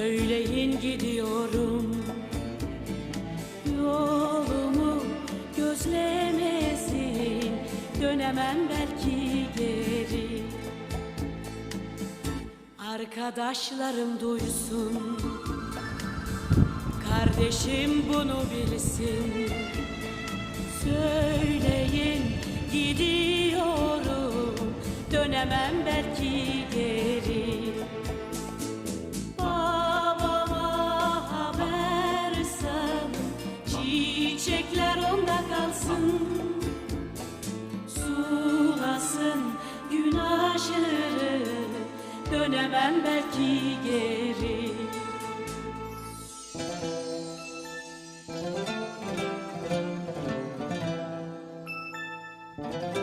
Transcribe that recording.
Söyleyin gidiyorum. Yolumu gözlemesin. Dönemem belki geri. Arkadaşlarım duysun. Kardeşim bunu bilsin. Söyleyin gidiyorum. Dönemem belki geri. Çiçekler onda kalsın. Sulasın gün aşırı Dönemem belki geri. Müzik